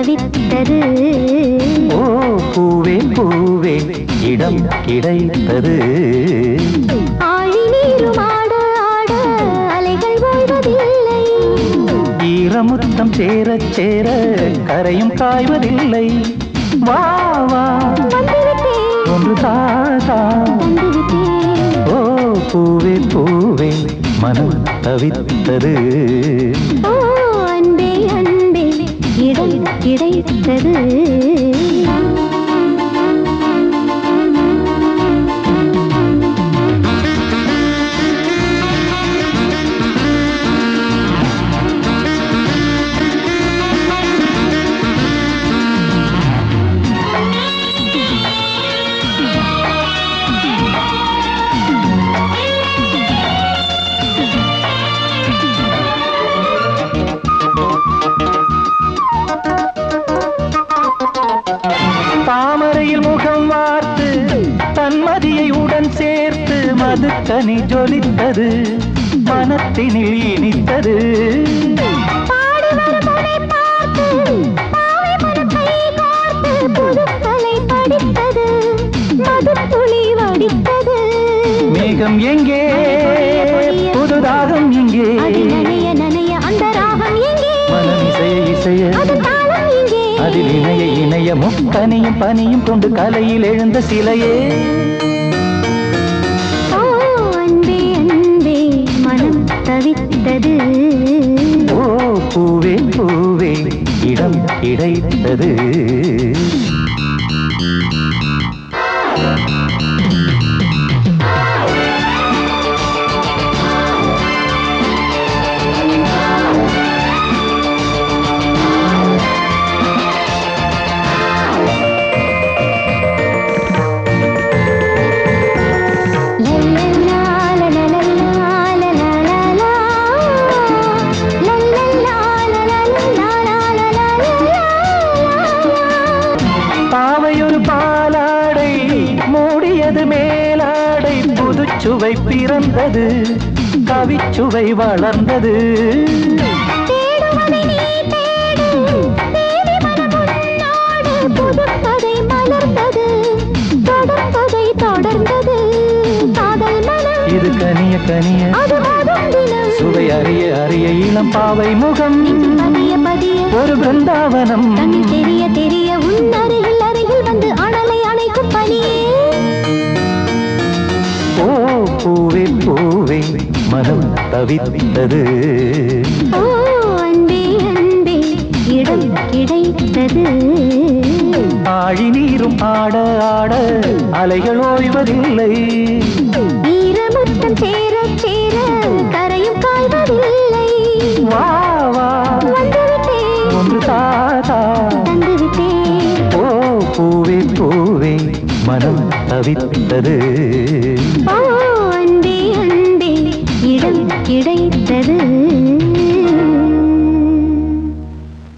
தவித்தது. ஓ பூவே பூவே இடம் கிடைத்தது. ஆழி நீரும் ஆட ஆட அலைகள் ஓய்வதில்லை ஈரமுத்தம் சேர சேர கரையும் காய்வதில்லை. வா வா. ஒன்று தாதா ஓ பூவே பூவே மனம் தவித்தது. ஓ பார்த்து புதுக்கலை படித்தது மதுத்துளி வடித்தது. மேகம் எங்கே? புதுதாகம் அடி நனைய அந்த ராகம் எங்கே? மனம் இசைய இசைய எங்கே? அதில் இணைய இணைய முக்கனியும் பனியும் கொண்டு கலையில் எழுந்த சிலையே. பூவே இடம் கிடைத்தது. தொடர்கதை தொடர்ந்தது. காதல் மனம் இது கனிய கனிய சுவை அறிய அறிய இளம் பாவை முகம். ஒரு பிருந்தாவனம். தெரிய தெரிய பூவே பூவே மனம் தவித்தது. அன்பே அன்பே இடம் கிடைத்தது. ஆழி நீரும் ஆட ஆட அலைகள் ஓய்வதில்லை. ஈரமுத்தம் சேர சேர கரையும் காய்வதில்லை. வா வா. ஒன்று தாதா தந்துவிட்டேன். ஓ பூவே பூவே மனம் தவித்தது.